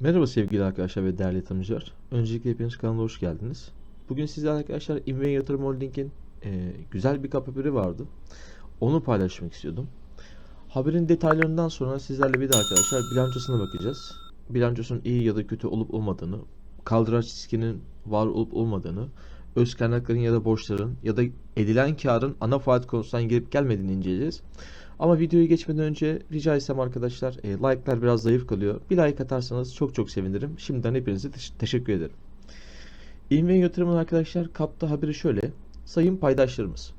Merhaba sevgili arkadaşlar ve değerli yatırımcılar. Öncelikle hepiniz kanalına hoş geldiniz. Bugün sizlerle arkadaşlar Inven Yatırım Holding'in e, güzel bir haberi vardı. Onu paylaşmak istiyordum. Haberin detaylarından sonra sizlerle bir de arkadaşlar bilançosuna bakacağız. Bilançosunun iyi ya da kötü olup olmadığını, kaldıraç riskinin var olup olmadığını, öz kaynakların ya da borçların ya da edilen karın ana faaliyet konusundan gelip gelmediğini inceleyeceğiz. Ama videoyu geçmeden önce rica etsem arkadaşlar e, like'lar biraz zayıf kalıyor. Bir like atarsanız çok çok sevinirim. Şimdiden hepinize teş- teşekkür ederim. İlmi yatırımın arkadaşlar kapta haberi şöyle. Sayın paydaşlarımız.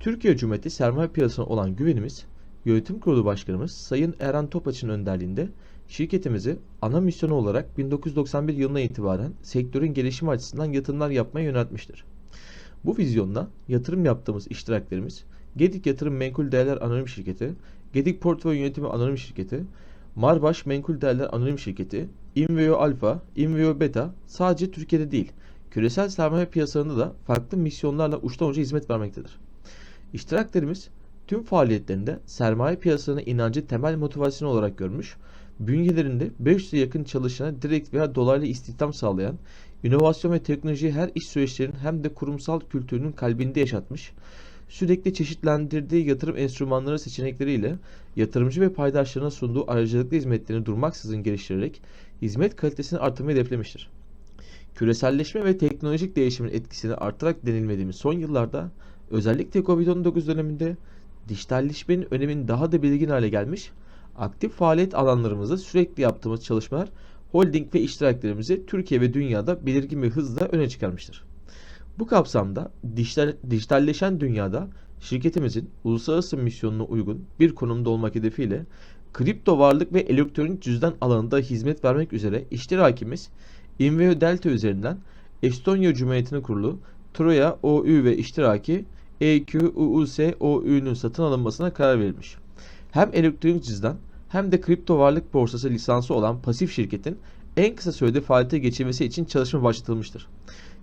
Türkiye Cumhuriyeti sermaye piyasasına olan güvenimiz Yönetim Kurulu Başkanımız Sayın Eren Topaç'ın önderliğinde şirketimizi ana misyonu olarak 1991 yılına itibaren sektörün gelişimi açısından yatırımlar yapmaya yöneltmiştir. Bu vizyonla yatırım yaptığımız iştiraklerimiz Gedik Yatırım Menkul Değerler Anonim Şirketi, Gedik Portföy Yönetimi Anonim Şirketi, Marbaş Menkul Değerler Anonim Şirketi, Inveo Alpha, Inveo Beta sadece Türkiye'de değil, küresel sermaye piyasalarında da farklı misyonlarla uçtan uca hizmet vermektedir. İştiraklerimiz tüm faaliyetlerinde sermaye piyasalarına inancı temel motivasyon olarak görmüş, bünyelerinde 500'e yakın çalışana direkt veya dolaylı istihdam sağlayan, inovasyon ve teknolojiyi her iş süreçlerinin hem de kurumsal kültürünün kalbinde yaşatmış, sürekli çeşitlendirdiği yatırım enstrümanları seçenekleriyle yatırımcı ve paydaşlarına sunduğu aracılıklı hizmetlerini durmaksızın geliştirerek hizmet kalitesini artırmayı hedeflemiştir. Küreselleşme ve teknolojik değişimin etkisini artırarak denilmediğimiz son yıllarda özellikle Covid-19 döneminde dijitalleşmenin öneminin daha da belirgin hale gelmiş, aktif faaliyet alanlarımızda sürekli yaptığımız çalışmalar holding ve iştiraklerimizi Türkiye ve dünyada belirgin bir hızla öne çıkarmıştır. Bu kapsamda dijital, dijitalleşen dünyada şirketimizin uluslararası misyonuna uygun bir konumda olmak hedefiyle kripto varlık ve elektronik cüzdan alanında hizmet vermek üzere iştirakimiz Inveo Delta üzerinden Estonya Cumhuriyeti'nin kurulu Troya OÜ ve iştiraki EQUUS OÜ'nün satın alınmasına karar verilmiş. Hem elektronik cüzdan hem de kripto varlık borsası lisansı olan pasif şirketin en kısa sürede faaliyete geçirmesi için çalışma başlatılmıştır.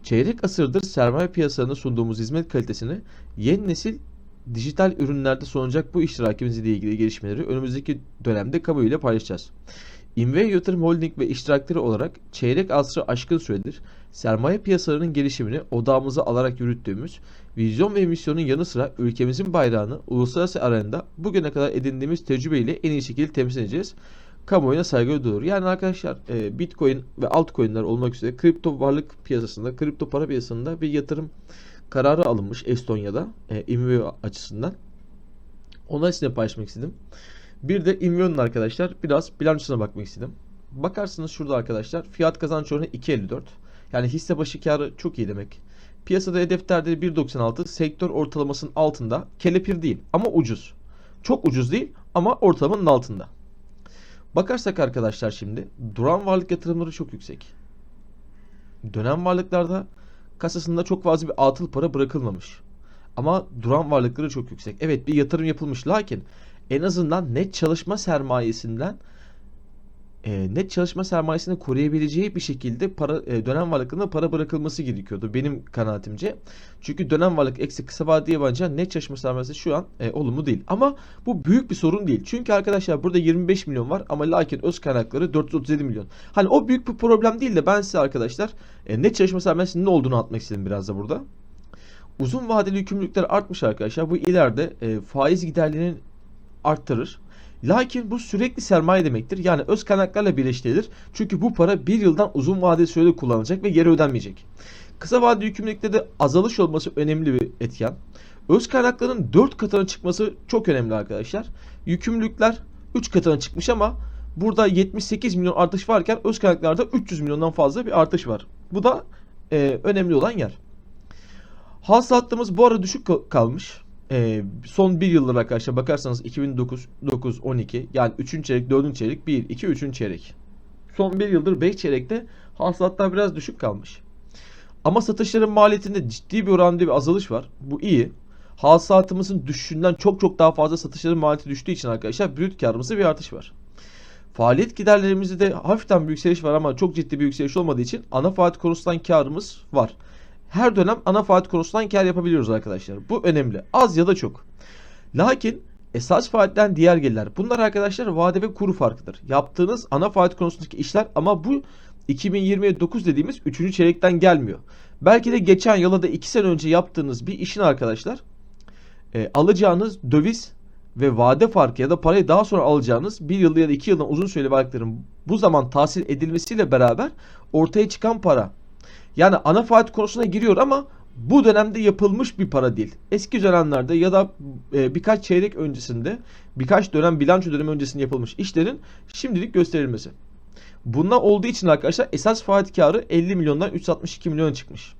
Çeyrek asırdır sermaye piyasalarına sunduğumuz hizmet kalitesini yeni nesil dijital ürünlerde sunacak bu iştirakimizle ilgili gelişmeleri önümüzdeki dönemde kamuoyuyla paylaşacağız. Inveo Yatırım Holding ve iştirakleri olarak çeyrek asrı aşkın süredir sermaye piyasalarının gelişimini odağımıza alarak yürüttüğümüz vizyon ve misyonun yanı sıra ülkemizin bayrağını uluslararası arenada bugüne kadar edindiğimiz tecrübeyle en iyi şekilde temsil edeceğiz kamuoyuna saygı duyulur. Yani arkadaşlar e, Bitcoin ve altcoin'ler olmak üzere kripto varlık piyasasında, kripto para piyasasında bir yatırım kararı alınmış Estonya'da e, Inveo açısından. Onları sizinle paylaşmak istedim. Bir de Inveo'nun arkadaşlar biraz bilançosuna bakmak istedim. Bakarsınız şurada arkadaşlar fiyat kazanç oranı 2.54. Yani hisse başı karı çok iyi demek. Piyasada hedef değerleri 1.96 sektör ortalamasının altında. Kelepir değil ama ucuz. Çok ucuz değil ama ortalamanın altında. Bakarsak arkadaşlar şimdi duran varlık yatırımları çok yüksek. Dönem varlıklarda kasasında çok fazla bir atıl para bırakılmamış. Ama duran varlıkları çok yüksek. Evet bir yatırım yapılmış lakin en azından net çalışma sermayesinden e, net çalışma sermayesini koruyabileceği bir şekilde para e, dönem varlıklarına para bırakılması gerekiyordu benim kanaatimce. Çünkü dönem varlık eksi kısa vadeli yabancı net çalışma sermayesi şu an e, olumlu değil. Ama bu büyük bir sorun değil. Çünkü arkadaşlar burada 25 milyon var ama lakin öz kaynakları 437 milyon. Hani o büyük bir problem değil de ben size arkadaşlar e, net çalışma sermayesinin ne olduğunu atmak istedim biraz da burada. Uzun vadeli yükümlülükler artmış arkadaşlar. Bu ileride e, faiz giderlerini arttırır. Lakin bu sürekli sermaye demektir. Yani öz kaynaklarla birleştirilir. Çünkü bu para bir yıldan uzun vadeli sürede kullanılacak ve geri ödenmeyecek. Kısa vadeli yükümlülükte de azalış olması önemli bir etken. Öz kaynakların 4 katına çıkması çok önemli arkadaşlar. Yükümlülükler 3 katına çıkmış ama burada 78 milyon artış varken öz kaynaklarda 300 milyondan fazla bir artış var. Bu da e, önemli olan yer. Hasılatımız bu ara düşük kal- kalmış. Ee, son bir yıldır arkadaşlar bakarsanız 2009, 9, 12 yani 3. çeyrek, 4. çeyrek, 1, 2, 3. çeyrek. Son bir yıldır 5 çeyrekte hasılatlar biraz düşük kalmış. Ama satışların maliyetinde ciddi bir oranda bir azalış var. Bu iyi. Hasılatımızın düşüşünden çok çok daha fazla satışların maliyeti düştüğü için arkadaşlar brüt karımızda bir artış var. Faaliyet giderlerimizde de hafiften bir yükseliş var ama çok ciddi bir yükseliş olmadığı için ana faaliyet konusundan karımız var her dönem ana faaliyet konusundan kar yapabiliyoruz arkadaşlar. Bu önemli. Az ya da çok. Lakin Esas faaliyetlerden diğer gelirler. Bunlar arkadaşlar vade ve kuru farkıdır. Yaptığınız ana faaliyet konusundaki işler ama bu 2029 dediğimiz 3. çeyrekten gelmiyor. Belki de geçen yıla da 2 sene önce yaptığınız bir işin arkadaşlar e, alacağınız döviz ve vade farkı ya da parayı daha sonra alacağınız bir yılda ya da iki yıldan uzun süreli varlıkların bu zaman tahsil edilmesiyle beraber ortaya çıkan para. Yani ana faaliyet konusuna giriyor ama bu dönemde yapılmış bir para değil. Eski dönemlerde ya da e, birkaç çeyrek öncesinde, birkaç dönem bilanço dönemi öncesinde yapılmış işlerin şimdilik gösterilmesi. Bunlar olduğu için arkadaşlar esas faaliyet karı 50 milyondan 362 milyona çıkmış.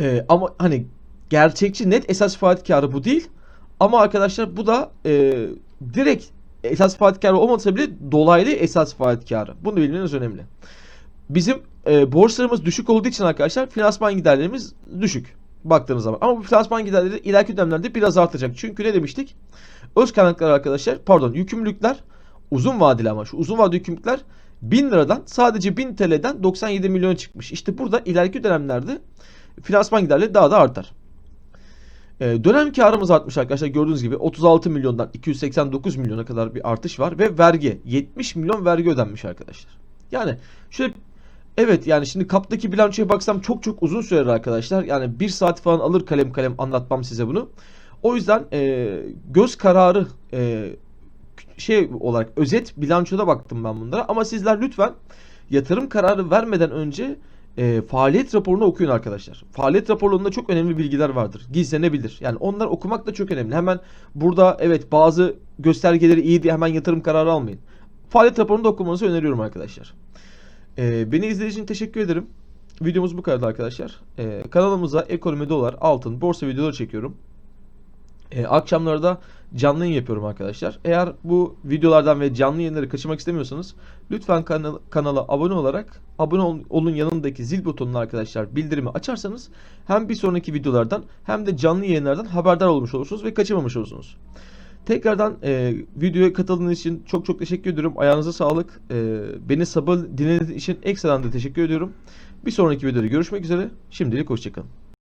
E, ama hani gerçekçi net esas faaliyet karı bu değil. Ama arkadaşlar bu da e, direkt esas faaliyet karı olmasa bile dolaylı esas faaliyet karı. Bunu bilmeniz önemli. Bizim e, borçlarımız düşük olduğu için arkadaşlar finansman giderlerimiz düşük baktığınız zaman. Ama bu finansman giderleri ileriki dönemlerde biraz artacak. Çünkü ne demiştik? Öz kaynaklar arkadaşlar pardon yükümlülükler uzun vadeli ama şu uzun vadeli yükümlülükler 1000 liradan sadece 1000 TL'den 97 milyon çıkmış. İşte burada ileriki dönemlerde finansman giderleri daha da artar. Ee, dönem karımız artmış arkadaşlar gördüğünüz gibi 36 milyondan 289 milyona kadar bir artış var ve vergi 70 milyon vergi ödenmiş arkadaşlar. Yani şöyle evet yani şimdi kaptaki bilançoya baksam çok çok uzun sürer arkadaşlar. Yani bir saat falan alır kalem kalem anlatmam size bunu. O yüzden e, göz kararı e, şey olarak özet bilançoda baktım ben bunlara ama sizler lütfen yatırım kararı vermeden önce e, faaliyet raporunu okuyun arkadaşlar. Faaliyet raporlarında çok önemli bilgiler vardır. Gizlenebilir. Yani onlar okumak da çok önemli. Hemen burada evet bazı göstergeleri iyi diye hemen yatırım kararı almayın. Faaliyet raporunu da okumanızı öneriyorum arkadaşlar. E, beni izlediğiniz için teşekkür ederim. Videomuz bu kadar arkadaşlar. E, kanalımıza ekonomi, dolar, altın, borsa videoları çekiyorum. E, akşamları da canlı yayın yapıyorum arkadaşlar. Eğer bu videolardan ve canlı yayınları kaçırmak istemiyorsanız lütfen kanal, kanala abone olarak abone ol, olun yanındaki zil butonunu arkadaşlar bildirimi açarsanız hem bir sonraki videolardan hem de canlı yayınlardan haberdar olmuş olursunuz ve kaçırmamış olursunuz. Tekrardan e, videoya katıldığınız için çok çok teşekkür ediyorum. Ayağınıza sağlık. E, beni sabır dinlediğiniz için ekstradan da teşekkür ediyorum. Bir sonraki videoda görüşmek üzere. Şimdilik hoşçakalın.